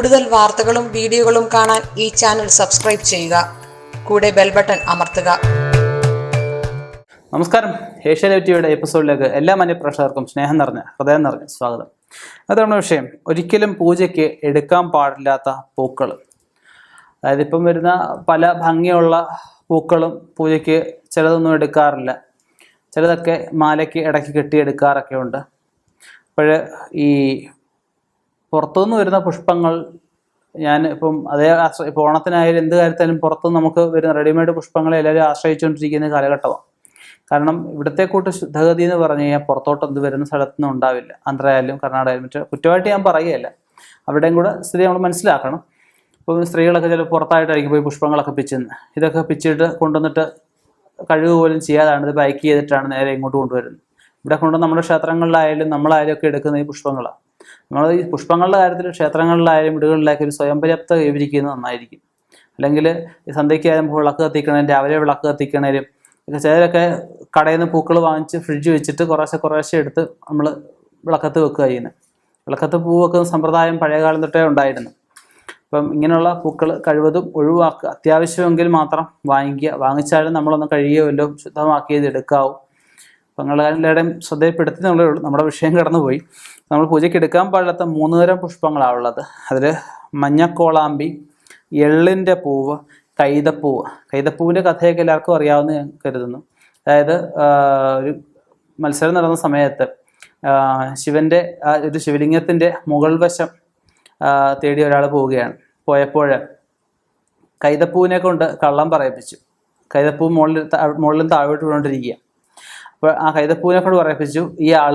കൂടുതൽ വാർത്തകളും വീഡിയോകളും കാണാൻ ഈ ചാനൽ സബ്സ്ക്രൈബ് ചെയ്യുക. കൂടെ ബെൽ ബട്ടൺ അമർത്തുക. നമസ്കാരം. ഏഷ്യ ടിവിയുടെ എപ്പിസോഡിലേക്ക് എല്ലാ മാന്യപ്രേക്ഷകർക്കും സ്നേഹം നിറഞ്ഞ ഹൃദയം നിറഞ്ഞ സ്വാഗതം. അതാണ് വിഷയം. ഒരിക്കലും പൂജയ്ക്ക് എടുക്കാൻ പാടില്ലാത്ത പൂക്കൾ അതായത് ഇപ്പം വരുന്ന പല ഭംഗിയുള്ള പൂക്കളും പൂജയ്ക്ക് ചിലതൊന്നും എടുക്കാറില്ല. ചിലതൊക്കെ മാലയ്ക്ക് ഇടയ്ക്ക് കെട്ടിയെടുക്കാറൊക്കെ ഉണ്ട് അപ്പോൾ ഈ പുറത്തുനിന്ന് വരുന്ന പുഷ്പങ്ങൾ ഞാൻ ഇപ്പം അതേ ഇപ്പോൾ ഓണത്തിനായാലും എന്ത് കാര്യത്തിലും പുറത്തുനിന്ന് നമുക്ക് വരുന്ന റെഡിമെയ്ഡ് പുഷ്പങ്ങളെ എല്ലാവരും ആശ്രയിച്ചുകൊണ്ടിരിക്കുന്ന കാലഘട്ടമാണ്. കാരണം ഇവിടുത്തെ കൂട്ട് ശുദ്ധഗതി എന്ന് പറഞ്ഞു കഴിഞ്ഞാൽ പുറത്തോട്ടൊന്നും വരുന്ന സ്ഥലത്തൊന്നും ഉണ്ടാവില്ല. ആന്ധ്രയായാലും കർണാടകയിലും മറ്റേ കുറ്റമായിട്ട് ഞാൻ പറയുകയല്ല. അവിടെയും കൂടെ സ്ഥിതി നമ്മൾ മനസ്സിലാക്കണം. ഇപ്പം സ്ത്രീകളൊക്കെ ചില പുറത്തായിട്ടായിരിക്കും പോയി പുഷ്പങ്ങളൊക്കെ പിച്ചുന്നത്. ഇതൊക്കെ പിച്ചിട്ട് കൊണ്ടുവന്നിട്ട് കഴിവ് പോലും ചെയ്യാതാണ്. ഇത് പാക്ക് ചെയ്തിട്ടാണ് നേരെ ഇങ്ങോട്ട് കൊണ്ടുവരുന്നത്. ഇവിടെ കൊണ്ട് നമ്മുടെ ക്ഷേത്രങ്ങളിലായാലും നമ്മളായാലും ഒക്കെ എടുക്കുന്ന ഈ പുഷ്പങ്ങളാണ്. നമ്മൾ ഈ പുഷ്പങ്ങളുടെ കാര്യത്തിൽ ക്ഷേത്രങ്ങളിലായാലും വീടുകളിലായാലും ഒരു സ്വയം പര്യാപ്ത കൈവരിക്കുന്നത് നന്നായിരിക്കും. അല്ലെങ്കിൽ ഈ സന്ധ്യയ്ക്കായാലും വിളക്ക് കത്തിക്കണേലും രാവിലെ വിളക്ക് കത്തിക്കണേലും ചിലരൊക്കെ കടയിൽ നിന്ന് പൂക്കൾ വാങ്ങിച്ച് ഫ്രിഡ്ജ് വെച്ചിട്ട് കുറേശ്ശെ കുറേശ്ശെ എടുത്ത് നമ്മൾ വിളക്കത്ത് വെക്കുക ചെയ്യുന്നത്. വിളക്കത്ത് പൂ വെക്കുന്ന സമ്പ്രദായം പഴയകാലം തൊട്ടേ ഉണ്ടായിരുന്നു. അപ്പം ഇങ്ങനെയുള്ള പൂക്കൾ കഴിവതും ഒഴിവാക്കുക. അത്യാവശ്യമെങ്കിൽ മാത്രം വാങ്ങിക്കുക. വാങ്ങിച്ചാലും നമ്മളൊന്ന് കഴുകിയോ വല്ലതും ശുദ്ധമാക്കിയത് എടുക്കാവൂ. നിങ്ങൾ എല്ലാവരുടെയും ശ്രദ്ധയിൽപ്പെടുത്തി നമ്മളേ നമ്മുടെ വിഷയം കടന്നുപോയി. നമ്മൾ പൂജയ്ക്ക് എടുക്കാൻ പാടില്ലാത്ത മൂന്ന് തരം പുഷ്പങ്ങളാണ് ഉള്ളത്. അതിൽ മഞ്ഞക്കോളാമ്പി എള്ളിന്റെ പൂവ് കൈതപ്പൂവ്. കൈതപ്പൂവിന്റെ കഥയൊക്കെ എല്ലാവർക്കും അറിയാവുന്ന ഞാൻ കരുതുന്നു. അതായത് ഒരു മത്സരം നടന്ന സമയത്ത് ശിവന്റെ ഒരു ശിവലിംഗത്തിന്റെ മുകൾ വശം തേടി ഒരാൾ പോവുകയാണ്. പോയപ്പോൾ കൈതപ്പൂവിനെ കൊണ്ട് കള്ളം പറയിപ്പിച്ചു. കൈതപ്പൂ മുകളിൽ മുകളിലും താഴോട്ട് വീണോണ്ടിരിക്കുക അപ്പോൾ ആ കൈതപ്പൂവിനെ കൊണ്ട് പറയിപ്പിച്ചു ഈ ആൾ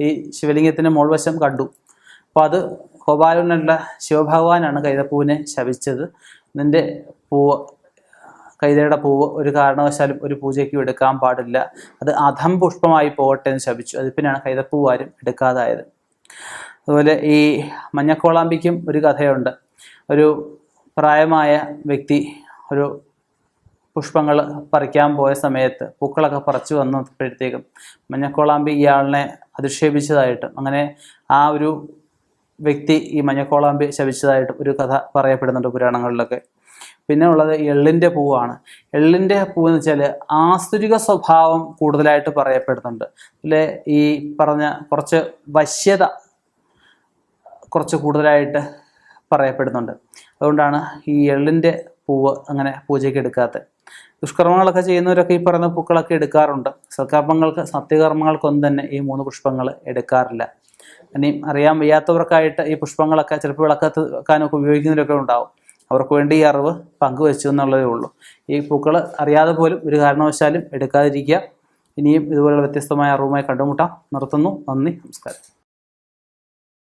ഈ ശിവലിംഗത്തിന്റെ മുൾവശം കണ്ടു. അപ്പോൾ അത് ഗോപാലനുള്ള ശിവഭഗവാനാണ് കൈതപ്പൂവിനെ ശപിച്ചത്. നിന്റെ പൂവ് കൈതയുടെ പൂവ് ഒരു കാരണവശാലും ഒരു പൂജയ്ക്കും എടുക്കാൻ പാടില്ല. അത് അധം പുഷ്പമായി പോകട്ടെ എന്ന് ശപിച്ചു. അത് പിന്നെയാണ് കൈതപ്പൂവാരും എടുക്കാതായത്. അതുപോലെ ഈ മഞ്ഞക്കോളാമ്പിക്കും ഒരു കഥയുണ്ട്. ഒരു പ്രായമായ വ്യക്തി ഒരു പുഷ്പങ്ങൾ പറിക്കാൻ പോയ സമയത്ത് പൂക്കളൊക്കെ പറിച്ചു വന്നപ്പോഴത്തേക്കും മഞ്ഞക്കോളാമ്പി ഇയാളിനെ അധിക്ഷേപിച്ചതായിട്ടും അങ്ങനെ ആ ഒരു വ്യക്തി ഈ മഞ്ഞക്കോളാമ്പി ശപിച്ചതായിട്ടും ഒരു കഥ പറയപ്പെടുന്നുണ്ട് പുരാണങ്ങളിലൊക്കെ. പിന്നെ ഉള്ളത് എള്ളിന്റെ പൂവാണ്. എള്ളിന്റെ പൂ എന്ന് വെച്ചാൽ ആസ്തുരിക സ്വഭാവം കൂടുതലായിട്ട് പറയപ്പെടുന്നുണ്ട്. അല്ലെ? ഈ പറഞ്ഞ കുറച്ച് വശ്യത കുറച്ച് കൂടുതലായിട്ട് പറയപ്പെടുന്നുണ്ട്. അതുകൊണ്ടാണ് ഈ എള്ളിന്റെ പൂവ് അങ്ങനെ പൂജയ്ക്ക് എടുക്കാത്ത. ദുഷ്കർമ്മങ്ങളൊക്കെ ചെയ്യുന്നവരൊക്കെ ഈ പറയുന്ന പൂക്കളൊക്കെ എടുക്കാറുണ്ട്. സൽക്കർമ്മങ്ങൾക്ക് സത്യകർമ്മങ്ങൾക്കൊന്നും തന്നെ ഈ മൂന്ന് പുഷ്പങ്ങൾ എടുക്കാറില്ല. ഇനി അറിയാൻ വയ്യാത്തവർക്കായിട്ട് ഈ പുഷ്പങ്ങളൊക്കെ ചിലപ്പോൾ വിളക്കത്ത് വെക്കാനൊക്കെ ഉപയോഗിക്കുന്നവരൊക്കെ ഉണ്ടാവും. അവർക്ക് വേണ്ടി ഈ അറിവ് പങ്കുവെച്ചു എന്നുള്ളതേ ഉള്ളൂ. ഈ പൂക്കൾ അറിയാതെ പോലും ഒരു കാരണവശാലും എടുക്കാതിരിക്കുക. ഇനിയും ഇതുപോലുള്ള വ്യത്യസ്തമായ അറിവുമായി കണ്ടുമുട്ടാം. നിർത്തുന്നു. നന്ദി. നമസ്കാരം.